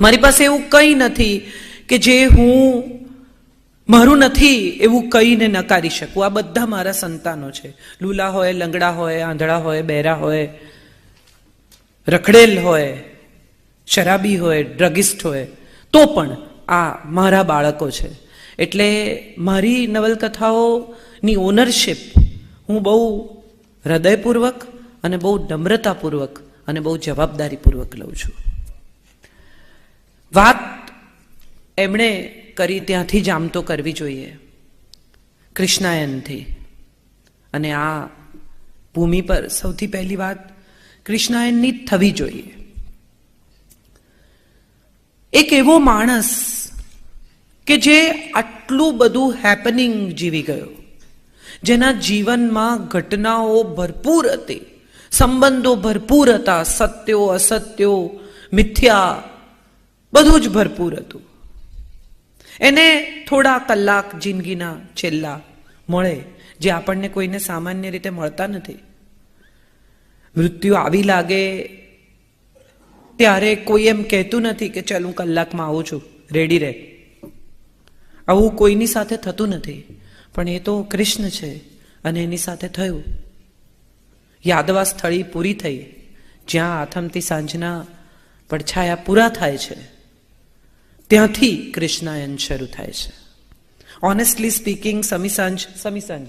મારી પાસે એવું કંઈ નથી કે જે હું મારું નથી એવું કહીને નકારી શકું. આ બધા મારા સંતાનો છે. લૂલા હોય, લંગડા હોય, આંધળા હોય બહેરા હોય, રખડેલ હોય, શરાબી હોય, ડ્રગિસ્ટ હોય, તો પણ આ મારા બાળકો છે. એટલે મારી નવલકથાઓની ઓનરશિપ હું બહુ હૃદયપૂર્વક અને બહુ નમ્રતાપૂર્વક અને બહુ જવાબદારીપૂર્વક લઉં છું. વાત એમણે કરી ત્યાંથી જ તો કરવી જોઈએ. કૃષ્ણાયનથી. અને આ ભૂમિ પર સૌથી પહેલી વાત કૃષ્ણાયનની થવી જોઈએ. એક એવો માણસ કે જે આટલું બધું હેપનિંગ જીવી ગયો. જેના જીવનમાં ઘટનાઓ ભરપૂર હતી, સંબંધો ભરપૂર હતા, સત્યો, અસત્યો, મિથ્યા બધું જ ભરપૂર હતું. એને થોડા કલાક જિંદગીના છેલ્લા મળે, જે આપણને કોઈને સામાન્ય રીતે મળતા નથી. મૃત્યુ આવી લાગે ત્યારે કોઈ એમ કહેતું નથી કે, ચાલ હું કલાકમાં આવું છું, રેડી રહે. આવું કોઈની સાથે થતું નથી, પણ એ તો કૃષ્ણ છે અને એની સાથે થયું. યાદવા સ્થળી પૂરી થઈ, જ્યાં આથમતી સાંજના પડછાયા પૂરા થાય છે. ત્યાંથી કૃષ્ણાયન શરૂ થાય છે. ઓનેસ્ટલી સ્પીકિંગ સમી સાંજ સમી સાંજ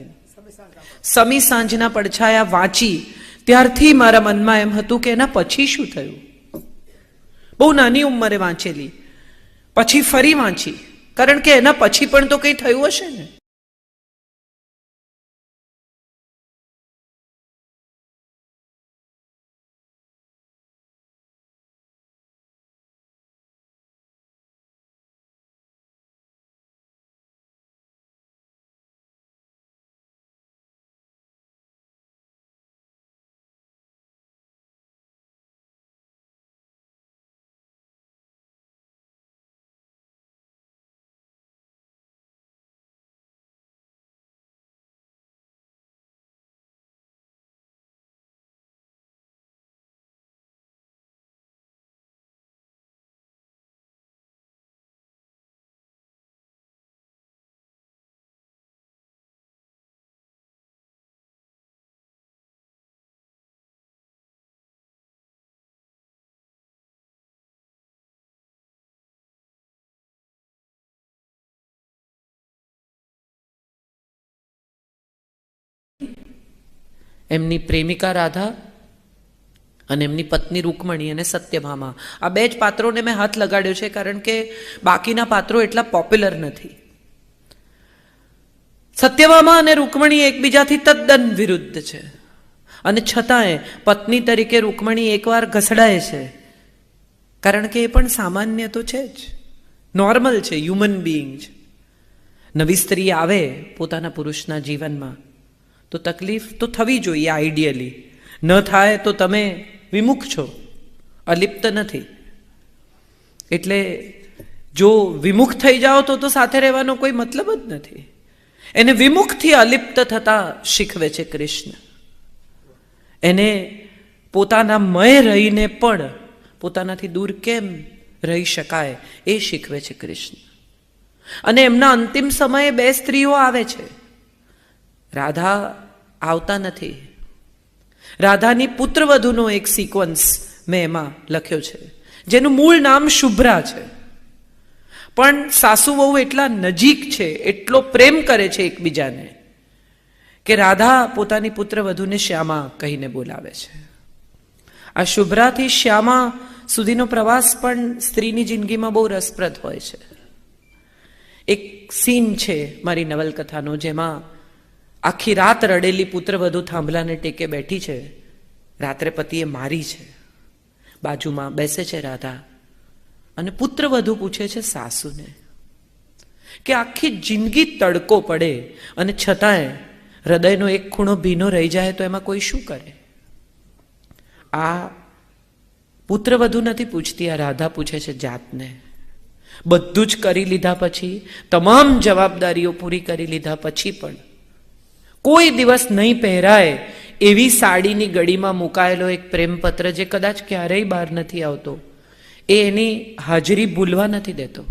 સમી સાંજના પડછાયા વાંચી, ત્યારથી મારા મનમાં એમ હતું કે એના પછી શું થયું? બહુ નાની ઉંમરે વાંચેલી. પછી ફરી વાંચી. કારણ કે એના પછી પણ તો કંઈ થયું હશે ને? એમની પ્રેમિકા રાધા અને એમની પત્ની રૂકમણી અને સત્યભામા. આ બે જ પાત્રોને મેં હાથ લગાડ્યો છે કારણ કે બાકીના પાત્રો એટલા પોપ્યુલર નથી. સત્યભામા અને રૂકમણી એકબીજાથી તદ્દન વિરુદ્ધ છે. અને છતાંય પત્ની તરીકે રૂકમણી એકવાર ઘસડાય છે. કારણ કે એ પણ સામાન્ય તો છે જ. નોર્મલ છે હ્યુમન બિઈંગ નવી સ્ત્રી આવે પોતાના પુરુષના જીવનમાં. તો તકલીફ તો થવી જોઈએ આઈડિયલી ન થાય તો તમે વિમુખ છો. અલિપ્ત નથી. એટલે જો વિમુખ થઈ જાઓ તો તો સાથે રહેવાનો કોઈ મતલબ જ નથી. એને વિમુખથી અલિપ્ત થતા શીખવે છે કૃષ્ણ. એને પોતાના મય રહીને પણ પોતાનાથી દૂર કેમ રહી શકાય એ શીખવે છે કૃષ્ણ. અને એમના અંતિમ સમયે બે સ્ત્રીઓ આવે છે. રાધા આવતા નથી. રાધાની પુત્રવધુનો એક સિક્વન્સ મેં એમાં લખ્યો છે, જેનું મૂળ નામ શુભ્રા છે. પણ સાસુ વહુ એટલા નજીક છે, એટલો પ્રેમ કરે છે એકબીજાને, કે રાધા પોતાની પુત્રવધુને શ્યામા કહીને બોલાવે છે. આ શુભ્રાથી શ્યામા સુધીનો પ્રવાસ પણ સ્ત્રીની જિંદગીમાં બહુ રસપ્રદ હોય છે. એક સીન છે મારી નવલકથાનો, જેમાં આખી રાત રડેલી પુત્રવધુ થાંભલાને ટેકે બેઠી છે. રાત્રે પતિએ મારી છે. બાજુમાં બેસે છે રાધા. અને પુત્રવધુ પૂછે છે સાસુને કે આખી જિંદગી તડકો પડે અને છતાંય હૃદયનો એક ખૂણો ભીનો રહી જાય તો એમાં કોઈ શું કરે? આ પુત્રવધુ નથી પૂછતી, આ રાધા પૂછે છે જાતને. બધું જ કરી લીધા પછી, તમામ જવાબદારીઓ પૂરી કરી લીધા પછી પણ કોઈ દિવસ નહીં પહેરાય એવી સાડીની ગળીમાં મુકાયેલો એક પ્રેમપત્ર જે કદાચ ક્યારેય બહાર નથી આવતો, એ એની હાજરી ભૂલવા નથી દેતો.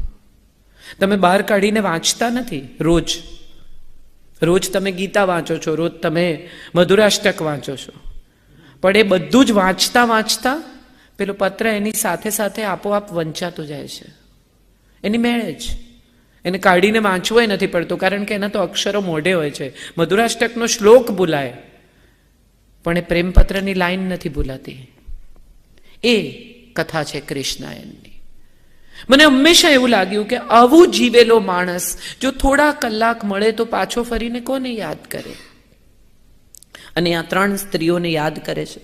તમે બહાર કાઢીને વાંચતા નથી રોજ. રોજ તમે ગીતા વાંચો છો, રોજ તમે મધુરાષ્ટક વાંચો છો. પણ એ બધું જ વાંચતા વાંચતા પેલો પત્ર એની સાથે સાથે આપોઆપ વંચાતો જાય છે. એની મેળે જ. એને કાઢીને વાંચવું નથી પડતું, કારણ કે એના તો અક્ષરો મોઢે હોય છે. મધુરાષ્ટકનો શ્લોક ભૂલાય, પણ એ પ્રેમપત્રની લાઈન નથી ભૂલાતી. એ કથા છે કૃષ્ણાયનની મને હંમેશા એવું લાગ્યું કે આવું જીવેલો માણસ જો થોડા કલાક મળે તો પાછો ફરીને કોને યાદ કરે? અને આ ત્રણ સ્ત્રીઓને યાદ કરે છે.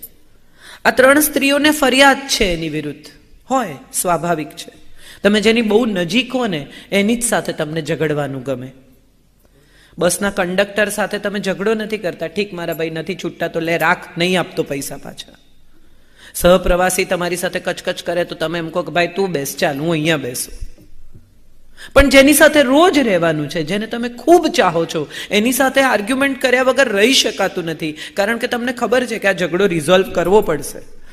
આ ત્રણ સ્ત્રીઓને ફરિયાદ છે એની વિરુદ્ધ. હોય, સ્વાભાવિક છે. તમે જેની બહુ નજીક હો ને, એની જ સાથે તમને ઝઘડવાનું ગમે. બસના કંડક્ટર સાથે તમે ઝઘડો નથી કરતા. ઠીક, મારા ભાઈ નથી છૂટતા, તો લે રાખ, નહીં આપતો પૈસા પાછા. સહપ્રવાસી તમારી સાથે કચકચ કરે તો તમે એમ કહો કે ભાઈ તું બેસ, ચાલ, હું અહીંયા બેસું. પણ જેની સાથે રોજ રહેવાનું છે, જેને તમે ખૂબ ચાહો છો, એની સાથે આર્ગ્યુમેન્ટ કર્યા વગર રહી શકાતું નથી. કારણ કે તમને ખબર છે કે આ ઝઘડો રિઝોલ્વ કરવો પડશે.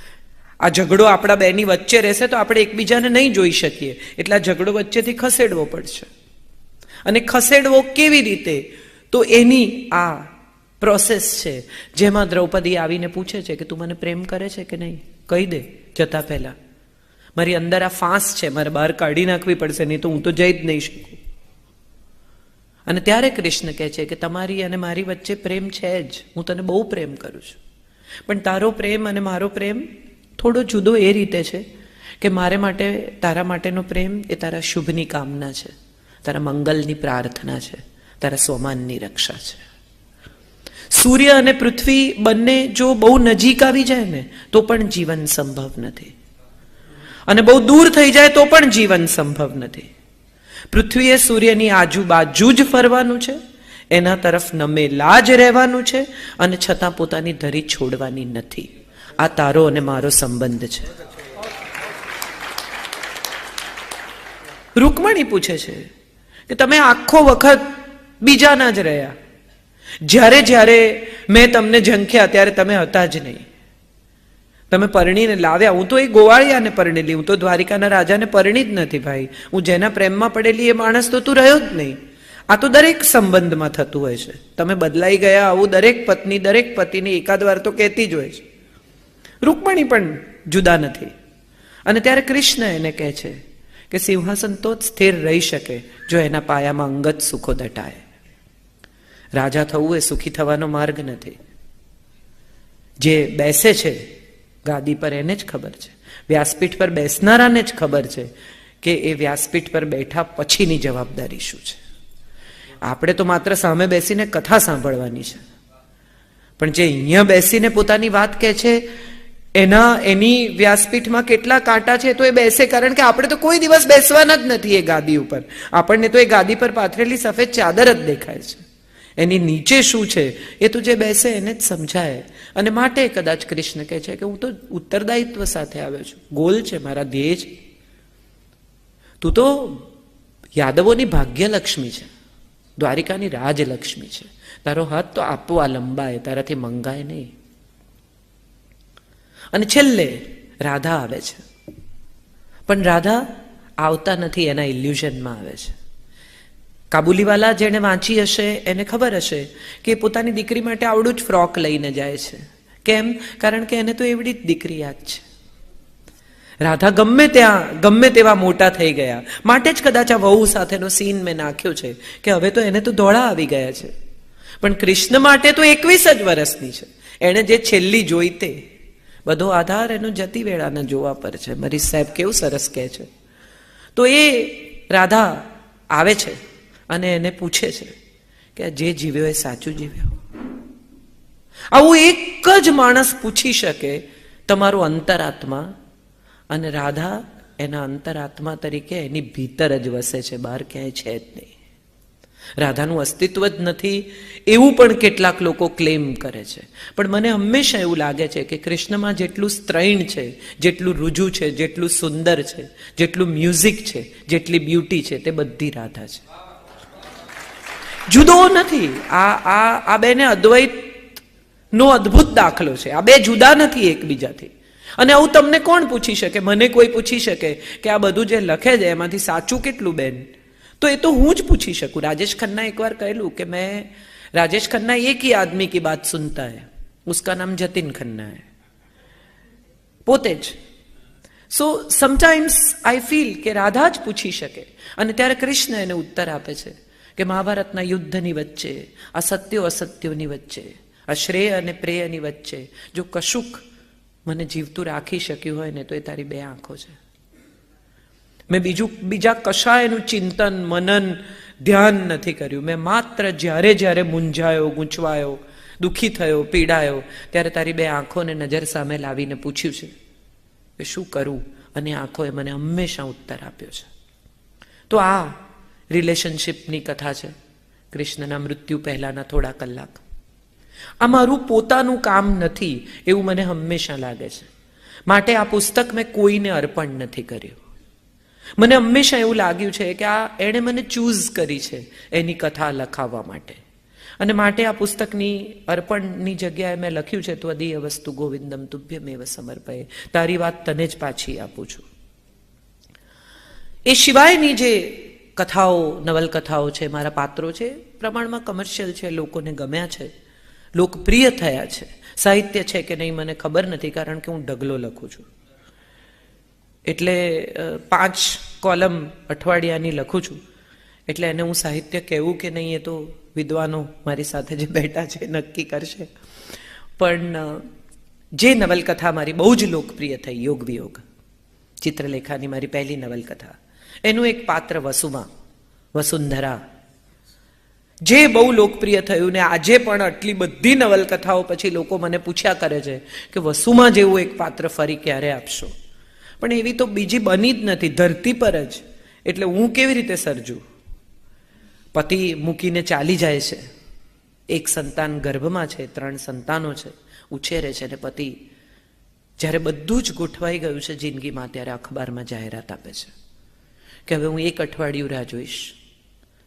આ ઝઘડો આપણા બેની વચ્ચે રહેશે તો આપણે એકબીજાને નહીં જોઈ શકીએ. એટલે આ ઝઘડો વચ્ચેથી ખસેડવો પડશે. અને ખસેડવો કેવી રીતે? તો એની આ પ્રોસેસ છે, જેમાં દ્રૌપદી આવીને પૂછે છે કે તું મને પ્રેમ કરે છે કે નહીં? કહી દે, જતા પહેલા. મારી અંદર આ ફાંસ છે, મારે બહાર કાઢી નાખવી પડશે, નહીં તો હું તો જઈ જ નહીં શકું. અને ત્યારે કૃષ્ણ કહે છે કે તમારી અને મારી વચ્ચે પ્રેમ છે જ. હું તને બહુ પ્રેમ કરું છું. પણ તારો પ્રેમ અને મારો પ્રેમ થોડો જુદો એ રીતે છે કે મારે માટે, તારા માટેનો પ્રેમ એ તારા શુભની કામના છે. તારા મંગલની પ્રાર્થના છે. તારા સ્વમાનની રક્ષા છે. સૂર્ય અને પૃથ્વી બંને જો બહુ નજીક આવી જાય ને, તો પણ જીવન સંભવ નથી. અને બહુ દૂર થઈ જાય તો પણ જીવન સંભવ નથી. પૃથ્વીએ સૂર્યની આજુબાજુ જ ફરવાનું છે, એના તરફ નમેલા જ રહેવાનું છે અને છતાં પોતાની ધરી છોડવાની નથી. આ તારો અને મારો સંબંધ છે. રૂકમણી પૂછે છે કે તમે આખો વખત બીજાના જ રહ્યા. જ્યારે જ્યારે મેં તમને ઝંખ્યા ત્યારે તમે હતા જ નહીં. તમે પરણીને લાવ્યા. હું તો એ ગોવાળિયાને પરણેલી. હું તો દ્વારિકાના રાજાને પરણી જ નથી ભાઈ. હું જેના પ્રેમમાં પડેલી એ માણસ તો તું રહ્યો જ નહીં. આ તો દરેક સંબંધમાં થતું હોય છે. તમે બદલાઈ ગયા આવું દરેક પત્ની દરેક પતિની એકાદ વાર તો કહેતી જ હોય છે. રૂકમણી પણ જુદા નથી. અને ત્યારે કૃષ્ણ એને કહે છે કે સિંહાસન તો જ સ્થિર રહી શકે જો એના પાયામાં અંગત સુખો દટાય. રાજા થવું એ સુખી થવાનો માર્ગ નથી. જે બેસે છે, ગાદી પર એને જ ખબર છે. વ્યાસપીઠ પર બેસનારાને જ ખબર છે કે એ વ્યાસપીઠ પર બેઠા પછીની જવાબદારી શું છે. આપણે તો માત્ર સામે બેસીને કથા સાંભળવાની છે. પણ જે અહીંયા બેસીને પોતાની વાત કહે છે એના, એની વ્યાસપીઠમાં કેટલા કાંટા છે તો એ બેસે. કારણ કે આપણે તો કોઈ દિવસ બેસવાના જ નથી એ ગાદી ઉપર. આપણને તો એ ગાદી પર પાથરેલી સફેદ ચાદર જ દેખાય છે. એની નીચે શું છે? એ તો જે બેસે એને જ સમજાય. અને માટે કદાચ કૃષ્ણ કહે છે કે હું તો ઉત્તરદાયિત્વ સાથે આવ્યો છું. ગોલ છે મારા ધ્યેય છે. તું તો યાદવોની ભાગ્યલક્ષ્મી છે. દ્વારિકાની રાજલક્ષ્મી છે. તારો હાથ તો આપવા લંબાય, તારાથી મંગાય નહીં. અને છેલ્લે રાધા આવે છે. પણ રાધા આવતા નથી, એના ઇલ્યુઝનમાં આવે છે. કાબુલીવાલા જેણે વાંચી હશે, એને ખબર હશે કે પોતાની દીકરી માટે આવડું જ ફ્રોક લઈને જાય છે. કેમ? કારણ કે એને તો એવડી જ દીકરી યાદ છે. રાધા ગમે ત્યાં, ગમે તેવા મોટા થઈ ગયા. માટે જ કદાચ આ વહુ સાથેનો સીન મેં નાખ્યો છે કે હવે તો એને તો ધોળા આવી ગયા છે. પણ કૃષ્ણ માટે તો એકવીસ જ વર્ષની છે. એણે જે છેલ્લી જોઈતે બધો આધાર એનો જતી વેળાના જોવા પર છે. મારી સાહેબ કેવું સરસ કહે છે. તો એ રાધા આવે છે અને એને પૂછે છે કે જે જીવ્યો એ સાચું જીવ્યો. આવું એક જ માણસ પૂછી શકે તમારું અંતરાત્મા અને રાધા એના અંતરાત્મા તરીકે એની ભીતર જ વસે છે. બહાર ક્યાંય છે જ નહીં. રાધાનું અસ્તિત્વ જ નથી. એવું પણ કેટલાક લોકો ક્લેમ કરે છે. પણ મને હંમેશા એવું લાગે છે કે કૃષ્ણમાં જેટલું સ્ત્રૈણ છે, જેટલું રુજુ છે, જેટલું સુંદર છે, જેટલું મ્યુઝિક છે, જેટલી બ્યુટી છે, તે બધી રાધા છે. જુદો નથી. આ આ આ બેને અદ્વૈત નો અદ્ભુત દાખલો છે. આ બે જુદા નથી એકબીજાથી. અને આવું તમને કોણ પૂછી શકે? મને કોઈ પૂછી શકે કે આ બધું જે લખે છે, એમાંથી સાચું કેટલું બેન? તો એ તો હું જ પૂછી શકું રાજેશ ખન્ના એકવાર કહેલું કે મેં राजेश खन्ना एक ही आदमी की बात सुनता है उसका नाम जतिन खन्ना है પોતે જ સો સમટાઈમ્સ આઈ ફીલ કે રાધા જ પૂછી શકે અને ત્યારે કૃષ્ણ એને ઉત્તર આપે છે કે મહાભારતના યુદ્ધની વચ્ચે આ સત્યો અસત્યોની વચ્ચે આ શ્રેય અને પ્રેયની વચ્ચે જો કશુંક મને જીવતું રાખી શક્યું હોય ને તો એ તારી બે આંખો છે મેં બીજું, બીજા કશાયનું ચિંતન, મનન, ધ્યાન નથી કર્યું. મેં માત્ર જ્યારે જ્યારે મૂંઝાયો, ગૂંચવાયો, દુઃખી થયો, પીડાયો, ત્યારે તારી બે આંખોને નજર સામે લાવીને પૂછ્યું છે કે શું કરું? અને આંખોએ મને હંમેશા ઉત્તર આપ્યો છે. તો આ રિલેશનશિપની કથા છે. કૃષ્ણના મૃત્યુ પહેલાના થોડા કલાક. આ મારું પોતાનું કામ નથી એવું મને હંમેશા લાગે છે. માટે આ પુસ્તક મેં કોઈને અર્પણ નથી કર્યું. મને હંમેશા એવું લાગ્યું છે કે આ એણે મને ચૂઝ કરી છે એની કથા લખાવવા માટે. અને માટે આ પુસ્તકની અર્પણની જગ્યાએ મેં લખ્યું છે ત્વદીય વસ્તુ ગોવિંદમ તુભ્યમેવ સમર્પય. તારી વાત તને જ પાછી આપું છું. એ સિવાયની જે કથાઓ નવલકથાઓ છે, મારા પાત્રો છે, પ્રમાણમાં કમર્શિયલ છે, લોકોને ગમ્યા છે, લોકપ્રિય થયા છે, સાહિત્ય છે કે નહીં મને ખબર નથી, કારણ કે હું ઢગલો લખું છું. એટલે પાંચ કોલમ અઠવાડિયાની લખું છું. એટલે એને હું સાહિત્ય કહેવું કે નહીં એ તો વિદ્વાનો મારી સાથે જે બેઠા છે નક્કી કરશે. પણ જે નવલકથા મારી બહુ જ લોકપ્રિય થઈ, યોગ વિયોગ. ચિત્રલેખાની મારી પહેલી નવલકથા. એનું એક પાત્ર વસુમાં, વસુંધરા. જે બહુ લોકપ્રિય થયું ને આજે પણ આટલી બધી નવલકથાઓ પછી લોકો મને પૂછ્યા કરે છે કે વસુમાં જેવું એક પાત્ર ફરી ક્યારે આપશો? પણ એવી તો બીજી બની જ નથી, ધરતી પર જ. એટલે હું કેવી રીતે સર્જું? પતિ મૂકીને ચાલી જાય છે. એક સંતાન ગર્ભમાં છે, ત્રણ સંતાનો છે, ઉછેરે છે ને પતિ જ્યારે બધું જ ગોઠવાઈ ગયું છે જિંદગીમાં, ત્યારે અખબારમાં જાહેરાત આપે છે કે હવે હું એક અઠવાડિયું રાહ જોઈશ.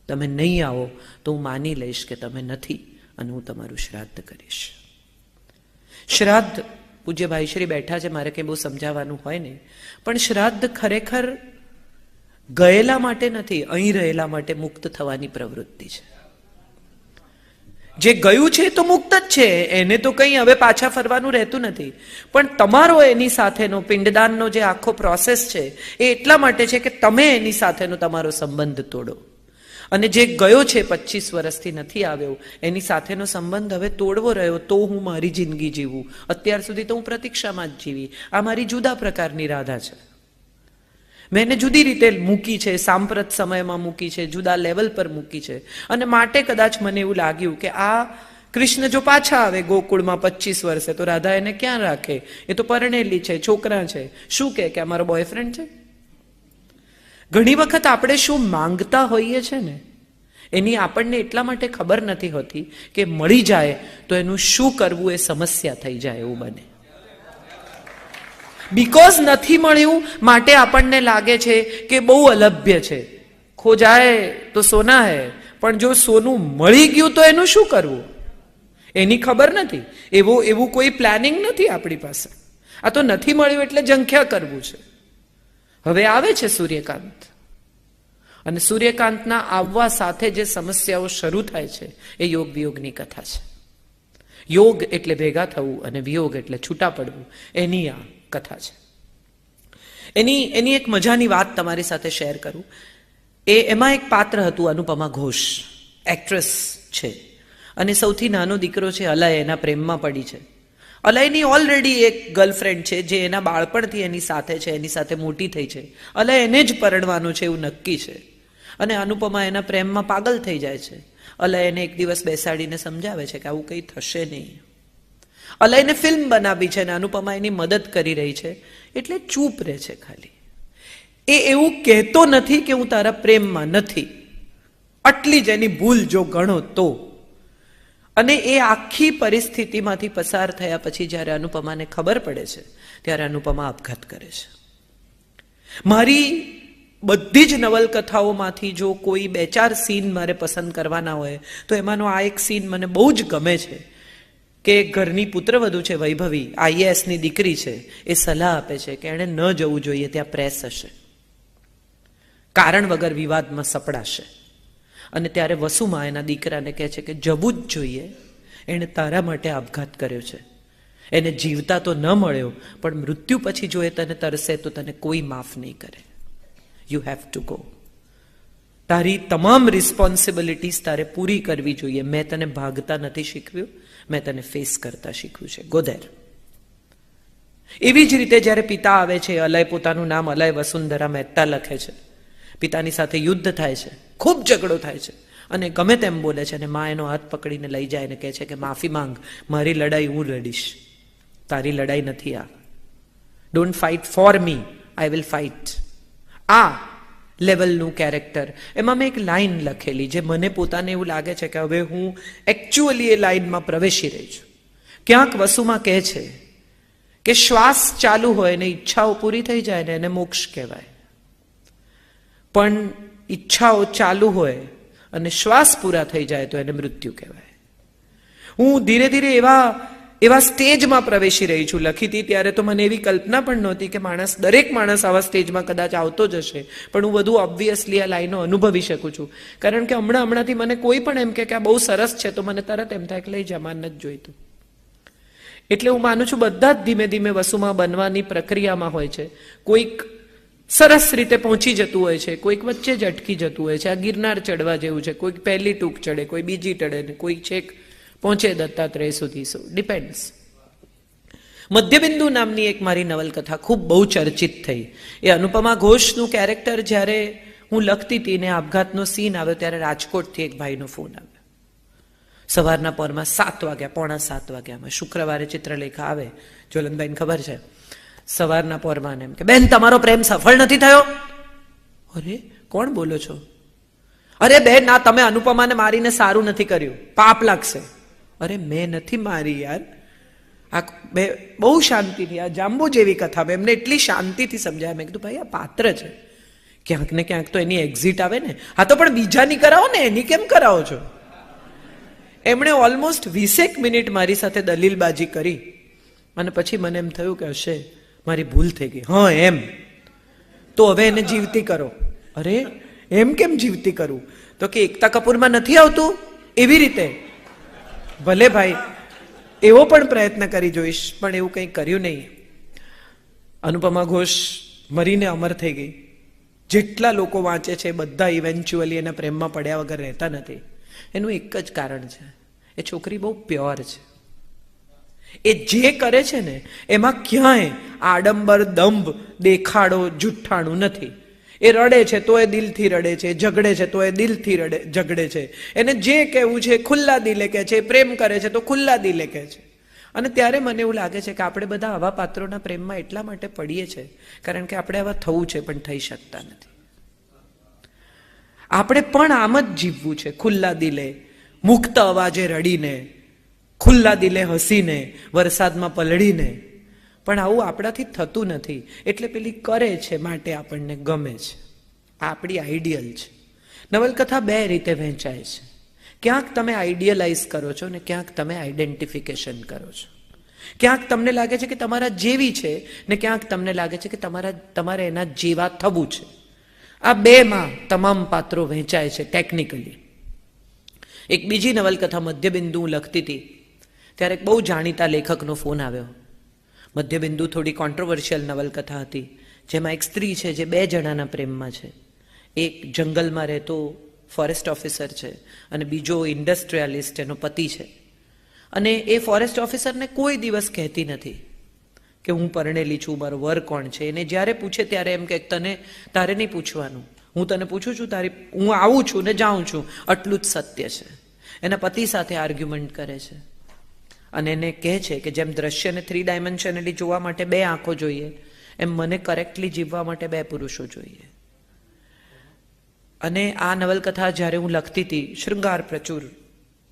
તમે નહીં આવો તો હું માની લઈશ કે તમે નથી અને હું તમારું શ્રાદ્ધ કરીશ. શ્રાદ્ધ પૂજ્યભાઈ ભાઈશ્રી બેઠા છે, મારે કંઈ બહુ સમજાવવાનું હોય નહીં. પણ શ્રાદ્ધ ખરેખર ગયેલા માટે નથી, અહીં રહેલા માટે મુક્ત થવાની પ્રવૃત્તિ છે. જે ગયું છે તો મુક્ત જ છે, એને તો કંઈ હવે પાછા ફરવાનું રહેતું નથી. પણ તમારો એની સાથેનો, પિંડદાનનો જે આખો પ્રોસેસ છે, એ એટલા માટે છે કે તમે એની સાથેનો તમારો સંબંધ તોડો. અને જે ગયો છે પચીસ વર્ષથી નથી આવ્યો, એની સાથેનો સંબંધ હવે તોડવો રહ્યો, તો હું મારી જિંદગી જીવું. અત્યાર સુધી તો હું પ્રતીક્ષામાં જ જીવી. આ મારી જુદા પ્રકારની રાધા છે. મેં એને જુદી રીતે મૂકી છે, સાંપ્રત સમયમાં મૂકી છે, જુદા લેવલ પર મૂકી છે. અને માટે કદાચ મને એવું લાગ્યું કે આ કૃષ્ણ જો પાછા આવે ગોકુળમાં પચીસ વર્ષે, તો રાધા એને ક્યાં રાખે? એ તો પરણેલી છે, છોકરા છે. શું કે અમારો બોયફ્રેન્ડ છે? ઘણી વખત આપણે શું માંગતા હોઈએ છે ને, એની આપણને એટલા માટે ખબર નથી હોતી કે મળી જાય તો એનું શું કરવું એ સમસ્યા થઈ જાય એવું બને. બીકોઝ નથી મળ્યું, માટે આપણને લાગે છે કે બહુ અલભ્ય છે. ખોજાય તો સોના હે, પણ જો સોનું મળી ગયું તો એનું શું કરવું? એની ખબર નથી. એવું એવું કોઈ પ્લાનિંગ નથી આપણી પાસે. આ તો નથી મળ્યું એટલે જંખ્યા કરવું છે. હવે આવે છે સૂર્યકાંત. અને સૂર્યકાંતના આવવા સાથે જે સમસ્યાઓ શરૂ થાય છે, એ યોગ વિયોગની કથા છે. યોગ એટલે ભેગા થવું અને વિયોગ એટલે છૂટા પડવું, એની આ કથા છે. એની એની એક મજાની વાત તમારી સાથે શેર કરું. એ, એમાં એક પાત્ર હતું અનુપમા ઘોષ એક્ટ્રેસ છે. અને સૌથી નાનો દીકરો છે અલય એના પ્રેમમાં પડી છે. અલયની ઓલરેડી એક ગર્લફ્રેન્ડ છે જે એના બાળપણથી એની સાથે છે, એની સાથે મોટી થઈ છે. અલય એને જ પરણવાનું છે એવું નક્કી છે. અને અનુપમા એના પ્રેમમાં પાગલ થઈ જાય છે. અલય એને એક દિવસ બેસાડીને સમજાવે છે કે આવું કંઈ થશે નહીં. અલયને ફિલ્મ બનાવી છે અને અનુપમા એની મદદ કરી રહી છે. એટલે ચૂપ રહે છે ખાલી. એ એવું કહેતો નથી કે હું તારા પ્રેમમાં નથી. આટલી જ એની ભૂલ જો ગણો તો. અને એ આખી પરિસ્થિતિમાંથી પસાર થયા પછી જ્યારે અનુપમાને ખબર પડે છે, ત્યારે અનુપમા આપઘાત કરે છે. મારી બધી જ નવલકથાઓમાંથી જો કોઈ બે ચાર સીન મારે પસંદ કરવાના હોય, તો એમાંનો આ એક સીન મને બહુ જ ગમે છે કે ઘરની પુત્રવધુ છે, વૈભવી, આઈએએસની દીકરી છે, એ સલાહ આપે છે કે એણે ન જવું જોઈએ, ત્યાં પ્રેસ હશે. કારણ વગર વિવાદમાં સપડાશે. અને ત્યારે વસુમાં એના દીકરાને કહે છે કે જવું જ જોઈએ. એણે તારા માટે આપઘાત કર્યો છે. એને જીવતા તો ન મળ્યો, પણ મૃત્યુ પછી જો એ તને તરસે તો તને કોઈ માફ નહીં કરે. યુ હેવ ટુ ગો તારી તમામ રિસ્પોન્સિબિલિટીઝ તારે પૂરી કરવી જોઈએ. મેં તને ભાગતા નથી શીખવ્યું, મેં તને ફેસ કરતા શીખવ્યું છે. ગોધેર એવી જ રીતે જ્યારે પિતા આવે છે, અલય પોતાનું નામ અલય વસુંધરા મહેતા લખે છે. પિતાની સાથે યુદ્ધ થાય છે, ખૂબ ઝઘડો થાય છે. અને ગમે તેમ બોલે છે અને મા એનો હાથ પકડીને લઈ જાય અને કહે છે કે, માફી માંગ, મારી લડાઈ હું લડીશ. તારી લડાઈ નથી આ. Don't fight for me I will fight આ લેવલનું કેરેક્ટર એમાં મેં એક લાઇન લખેલી જે મને પોતાને એવું લાગે છે કે હવે હું એકચ્યુઅલી એ લાઇનમાં પ્રવેશી રહી છું. ક્યાંક વસુમાં કહે છે કે, શ્વાસ ચાલુ હોય ને ઈચ્છાઓ પૂરી થઈ જાય ને એને મોક્ષ કહેવાય. પણ ઈચ્છાઓ ચાલુ હોય અને શ્વાસ પૂરા થઈ જાય તો એને મૃત્યુ કહેવાય. હું ધીરે ધીરે એવા એવા સ્ટેજમાં પ્રવેશી રહી છું. લખી હતી ત્યારે તો મને એવી કલ્પના પણ નહોતી કે માણસ, દરેક માણસ આવા સ્ટેજમાં કદાચ આવતો જ હશે. પણ હું વધુ ઓબ્વિયસલી આ લાઈનો અનુભવી શકું છું. કારણ કે હમણાં, હમણાંથી મને કોઈ પણ એમ કે આ બહુ સરસ છે, તો મને તરત એમ થાય કે લઈ જમાન નથી જોઈતું. એટલે હું માનું છું બધા જ ધીમે ધીમે વસુમાં બનવાની પ્રક્રિયામાં હોય છે. કોઈક સરસ રીતે પહોંચી જતું હોય છે. કોઈક વચ્ચે જ અટકી જતું હોય છે. આ ગિરનાર ચડવા જેવું છે. કોઈક પહેલી ટૂંક ચડે, કોઈ બીજી ચડે ને કોઈ છેક પહોંચે દત્તાત્રેય સુધી. સો ડિપેન્ડ્સ મધ્યબિંદુ નામની એક મારી નવલકથા ખૂબ બહુ ચર્ચિત થઈ. એ અનુપમા ઘોષનું કેરેક્ટર જ્યારે હું લખતી હતી ને આપઘાતનો સીન આવ્યો ત્યારે રાજકોટથી એક ભાઈનો ફોન આવ્યો. સવારના પરમાં સાત વાગ્યા, પોણા સાત વાગ્યામાં શુક્રવારે ચિત્રલેખા આવે. જ્વલનભાઈને ખબર છે? સવારના પોરમાં એમ કે, બેન, તમારો પ્રેમ સફળ નથી થયો? અરે, કોણ બોલો છો? અરે, બેન ના તમે અનુપમાને મારીને સારું નથી કર્યું. પાપ લાગશે. અરે, મેં નથી મારી યાર. આ બે, બહુ શાંતિથી, આ જાંબુ જેવી કથા એમને એટલી શાંતિથી સમજાય મેં કીધું, ભાઈ, આ પાત્ર છે. ક્યાંક ને ક્યાંક તો એની એક્ઝિટ આવે ને. હા, તો પણ બીજાની કરાવો ને, એની કેમ કરાવો છો? એમણે ઓલમોસ્ટ વીસેક મિનિટ મારી સાથે દલીલબાજી કરી. અને પછી મને એમ થયું કે, હશે. મારી ભૂલ થઈ ગઈ. હા, એમ. તો હવે એને જીવતી કરો. અરે, એમ કેમ જીવતી કરું? તો કે એકતા કપૂરમાં નથી આવતું? એવી રીતે. ભલે ભાઈ, એવો પણ પ્રયત્ન કરી જોઈશ, પણ એવું કંઈ કર્યું નહીં. અનુપમા ઘોષ મરીને અમર થઈ ગઈ. જેટલા લોકો વાંચે છે, બધા ઇવેન્ચ્યુઅલી એના પ્રેમમાં પડ્યા વગર રહેતા નથી. એનું એક જ કારણ છે. એ છોકરી બહુ પ્યોર છે. એ જે કરે છે ને, એમાં ક્યાંય આડંબર, દંભ, દેખાડો, જુઠ્ઠાણું નથી. એ રડે છે તો એ દિલથી રડે છે, ઝઘડે છે તો એ દિલથી રડે, ઝઘડે છે. એને જે કહેવું છે ખુલ્લા દિલે કહે છે પ્રેમ કરે છે તો ખુલ્લા દિલે કહે છે. અને ત્યારે મને એવું લાગે છે કે આપણે બધા આવા પાત્રોના પ્રેમમાં એટલા માટે પડીએ છે, કારણ કે આપણે આવા થવું છે પણ થઈ શકતા નથી. આપણે પણ આમ જ જીવવું છે ખુલ્લા દિલે, મુક્ત અવાજે રડીને. ખુલ્લા દિલે હસીને, વરસાદમાં પલળીને. પણ આવું આપણાથી થતું નથી. એટલે પેલી કરે છે માટે આપણને ગમે છે. આ આપણી આઈડિયલ છે. નવલકથા બે રીતે વહેંચાય છે. ક્યાંક તમે આઈડિયલાઇઝ કરો છો ને ક્યાંક તમે આઈડેન્ટિફિકેશન કરો છો. ક્યાંક તમને લાગે છે કે તમારા જેવી છે ને ક્યાંક તમને લાગે છે કે તમારા, તમારે એના જેવા થવું છે. આ બેમાં તમામ પાત્રો વહેંચાય છે ટેકનિકલી. એક બીજી નવલકથા મધ્યબિંદુ હું લખતી હતી. ત્યારે એક બહુ જાણીતા લેખકનો ફોન આવ્યો. મધ્યબિંદુ થોડી કોન્ટ્રોવર્શિયલ નવલકથા હતી, જેમાં એક સ્ત્રી છે જે બે જણાના પ્રેમમાં છે. એક જંગલમાં રહેતો ફોરેસ્ટ ઓફિસર છે અને બીજો ઇન્ડસ્ટ્રીયાલિસ્ટ એનો પતિ છે. અને એ ફોરેસ્ટ ઓફિસરને કોઈ દિવસ કહેતી નથી કે હું પરણેલી છું, મારો વર કોણ છે? એને જ્યારે પૂછે ત્યારે એમ કે તને તારે નહીં પૂછવાનું. હું તને પૂછું છું, તારી, હું આવું છું ને જાઉં છું. આટલું જ સત્ય છે. એના પતિ સાથે આર્ગ્યુમેન્ટ કરે છે. અને એને કહે છે કે જેમ દ્રશ્યને થ્રી ડાયમેન્શનલી જોવા માટે બે આંખો જોઈએ, એમ મને કરેક્ટલી જીવવા માટે બે પુરુષો જોઈએ. અને આ નવલકથા જ્યારે હું લખતી હતી, શૃંગાર પ્રચુર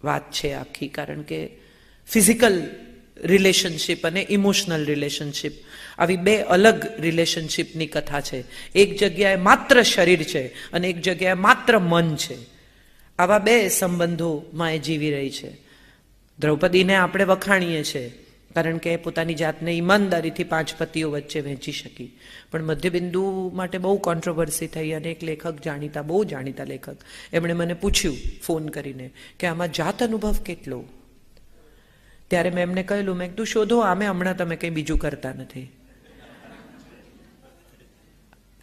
વાત છે આખી, કારણ કે ફિઝિકલ રિલેશનશિપ અને ઇમોશનલ રિલેશનશિપ આવી બે અલગ રિલેશનશિપની કથા છે. એક જગ્યાએ માત્ર શરીર છે અને એક જગ્યાએ માત્ર મન છે. આવા બે સંબંધોમાં એ જીવી રહી છે. દ્રૌપદીને આપણે વખાણીએ છીએ, કારણ કે પોતાની જાતને ઈમાનદારીથી પાંચ પતિઓ વચ્ચે વહેંચી શકી. પણ મધ્યબિંદુ માટે બહુ કોન્ટ્રોવર્સી થઈ અને એક લેખક જાણીતા, બહુ જાણીતા લેખક. એમણે મને પૂછ્યું ફોન કરીને કે આમાં જાત અનુભવ કેટલો? ત્યારે મેં એમને કહેલું, મેં કીધું, શોધો, આમે હમણાં તમે કંઈ બીજું કરતા નથી.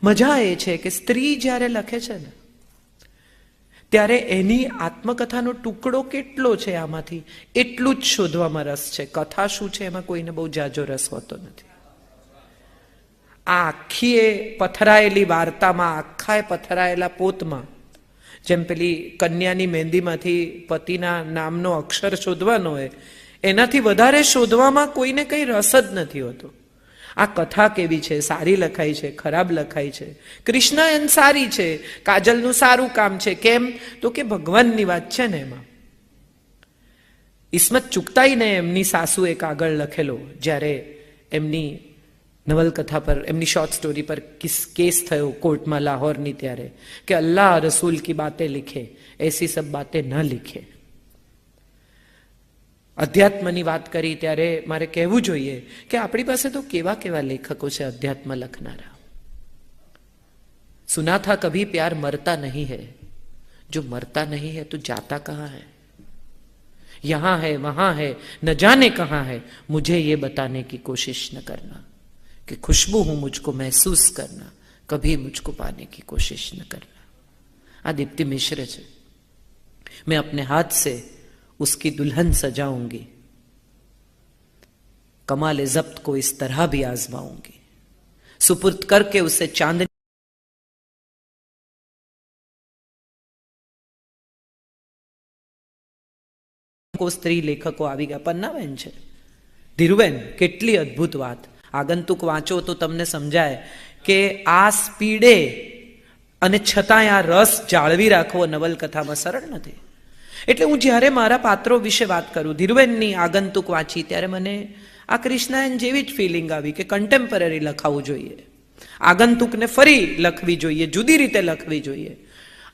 મજા એ છે કે સ્ત્રી જ્યારે લખે છે ને ત્યારે એની આત્મકથાનો ટુકડો કેટલો છે આમાંથી? એટલું જ શોધવામાં રસ છે. કથા શું છે એમાં કોઈને બહુ જાજો રસ હોતો નથી. આ આખી એ પથરાયેલી વાર્તામાં આખા એ પથરાયેલા પોતમાં, જેમ પેલી કન્યાની મહેંદીમાંથી પતિના નામનો અક્ષર શોધવાનો હોય, એનાથી વધારે શોધવામાં કોઈને કંઈ રસ જ નથી હોતો. આ કથા કેવી છે? સારી લખાઈ છે, ખરાબ લખાઈ છે? કૃષ્ણ સારી છે, કાજલનું સારું કામ છે, કેમ? તો કે ભગવાનની વાત છે ને એમાં. ઈસ્મત ચૂકતાઈને એમની સાસુ એક આગળ લખેલો, જ્યારે એમની નવલકથા પર, એમની શોર્ટ સ્ટોરી પર કિસ, કેસ થયો કોર્ટમાં લાહોરની ત્યારે, કે અલ્લાહ રસૂલ કી બાતે લિખે, એસી સબ બાતે ન લિખે. અધ્યાત્મની વાત કરી ત્યારે મારે કહેવું જોઈએ કે આપણી પાસે તો કેવા કેવા લેખકો છે અધ્યાત્મ લખનારા સુના થા કભી પ્યાર મરતા નહીં है जो मरता नहीं है तो जाता कहाँ है यहां है वहां है न जाने कहाँ है मुझे ये बताने की कोशिश न करना कि खुशबू हूं मुझको महसूस करना कभी मुझको पाने की कोशिश न करना आ दीप्ति मिश्र છે मैं अपने हाथ से उसकी दुल्हन सजाऊंगी कमाल जब्त को इस तरह भी आजमाऊंगी सुपुर्द करके उसे चांदनी સ્ત્રી લેખકો આવી ગયા પન્નાબેન છે ધીરુબેન કેટલી અદ્ભુત વાત આગંતુક વાંચો તો તમને સમજાય કે આ સ્પીડે અને છતાંય આ રસ જાળવી રાખવો નવલકથામાં સરળ નથી એટલે હું જ્યારે મારા પાત્રો વિશે વાત કરું, ધીરુબેનની આગંતુક વાંચી, ત્યારે મને આ કૃષ્ણાયન જેવી જ ફિલિંગ આવી કે કન્ટેમ્પરરી લખાવવું જોઈએ. આગંતુકને ફરી લખવી જોઈએ, જુદી રીતે લખવી જોઈએ.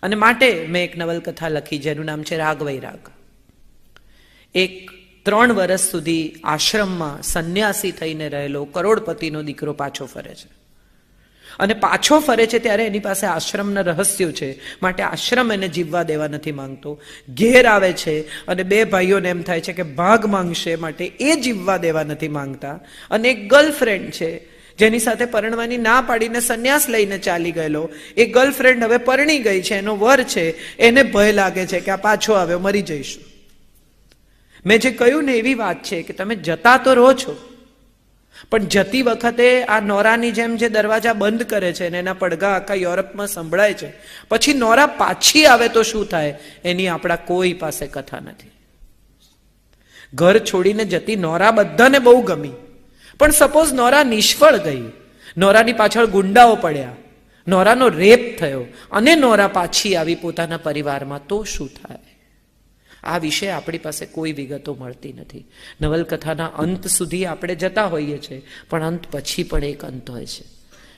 અને માટે મેં એક નવલકથા લખી, જેનું નામ છે રાગ વૈરાગ. એક ત્રણ વર્ષ સુધી આશ્રમમાં સંન્યાસી થઈને રહેલો કરોડપતિનો દીકરો પાછો ફરે છે. અને પાછો ફરે છે ત્યારે એની પાસે આશ્રમના રહસ્યો છે. માટે આશ્રમ એને જીવવા દેવા નથી માંગતો. ઘેર આવે છે અને બે ભાઈઓને એમ થાય છે કે ભાગ માંગશે માટે એ જીવવા દેવા નથી માંગતા. અને એક ગર્લફ્રેન્ડ છે, જેની સાથે પરણવાની ના પાડીને સંન્યાસ લઈને ચાલી ગયેલો. એ ગર્લફ્રેન્ડ હવે પરણી ગઈ છે, એનો વર છે. એને ભય લાગે છે કે આ પાછો આવ્યો, મરી જઈશું. મેં જે કહ્યું ને એવી વાત છે કે તમે જતા તો રહો છો. પણ જતી વખતે આ નોરાની જેમ જે દરવાજા બંધ કરે છે ને એના પડઘા આખા યુરોપમાં સંભળાય છે, પછી નોરા પાછી આવે તો શું થાય? એની આપણા કોઈ પાસે કથા નથી. ઘર છોડીને જતી નોરા બધાને બહુ ગમી. પણ સપોઝ નોરા નિષ્ફળ ગઈ, નોરાની પાછળ ગુંડાઓ પડ્યા, નોરાનો રેપ થયો, અને નોરા પાછી આવી પોતાના પરિવારમાં તો શું થાય? આ વિશે આપણી પાસે કોઈ વિગતો મળતી નથી. નવલકથાના અંત સુધી આપણે જતા હોઈએ છીએ પણ અંત પછી પણ એક અંત હોય છે.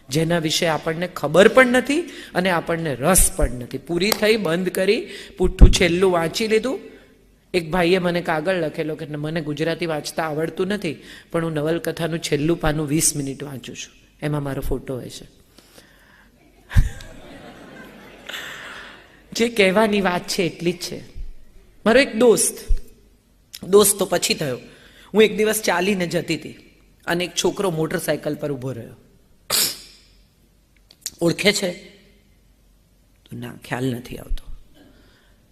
જેના વિશે આપણને ખબર પણ નથી અને આપણને રસ પણ નથી. પૂરી થઈ, બંધ કરી પૂઠું છેલ્લું વાંચી લીધું. એક ભાઈએ મને કાગળ લખેલો કે મને ગુજરાતી વાંચતા આવડતું નથી, પણ હું નવલકથાનું છેલ્લું પાનું વીસ મિનિટ વાંચું છું. એમાં મારો ફોટો હોય છે. જે કહેવાની વાત છે, એટલી જ છે. મારો એક દોસ્ત દોસ્ત તો પછી થયો. હું એક દિવસ ચાલીને જતી હતી અને એક છોકરો મોટરસાયકલ પર ઊભો રહ્યો. ઓળખે છે? ના, ખ્યાલ નથી આવતો.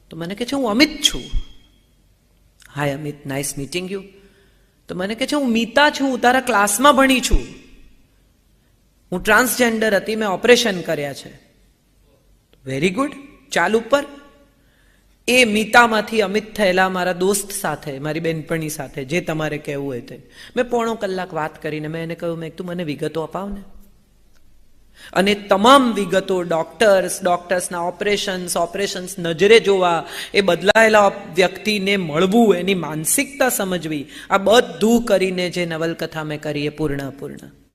તો મને કહે છે, હું અમિત છું. Hi Amit. Nice meeting you તો મને કહે છે, હું મીતા છું. હું તારા ક્લાસમાં ભણી છું. હું ટ્રાન્સજેન્ડર હતી. મેં ઓપરેશન કર્યા છે. વેરી ગુડ ચાલ ઉપર. એ મિતામાંથી અમિત થયેલા મારા દોસ્ત સાથે, મારી બેનપણી સાથે, જે તમારે કહેવું હોય તે. મેં પોણો કલાક વાત કરીને મેં એને કહ્યું મેં તું મને વિગતો અપાવ ને. અને તમામ વિગતો ડોક્ટર્સ ડોક્ટર્સના ઓપરેશન્સ ઓપરેશન્સ નજરે જોવા, એ બદલાયેલા વ્યક્તિને મળવું, એની માનસિકતા સમજવી, આ બધું કરીને જે નવલકથા મેં કરી, એ પૂર્ણ પૂર્ણ